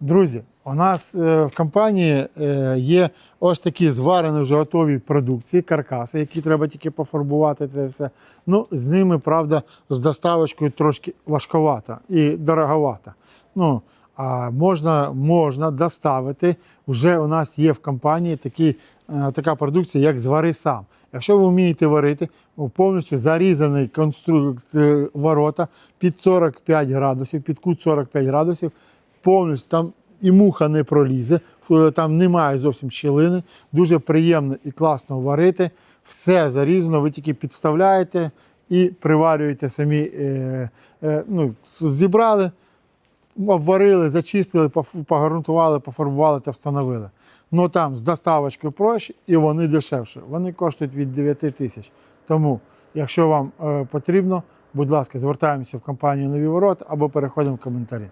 Друзі, у нас е, в компанії е, є ось такі зварені вже готові продукції, каркаси, які треба тільки пофарбувати. Це все. Ну, з ними, правда, з доставочкою трошки важковато і дороговато. Ну, а можна, можна доставити. Вже у нас є в компанії такі, е, така продукція, як звари сам. Якщо ви вмієте варити, повністю зарізаний конструкт ворота під 45 градусів, під кут 45 градусів, повністю там і муха не пролізе, там немає зовсім щілини. Дуже приємно і класно варити. Все зарізано, ви тільки підставляєте і приварюєте самі. Е, е, ну, зібрали, обварили, зачистили, поф- пофарбували та встановили. Ну там з доставочкою проще і вони дешевше. Вони коштують від 9 тисяч. Тому, якщо вам е, потрібно, будь ласка, звертаємося в компанію Нові Ворот або переходимо в коментарі.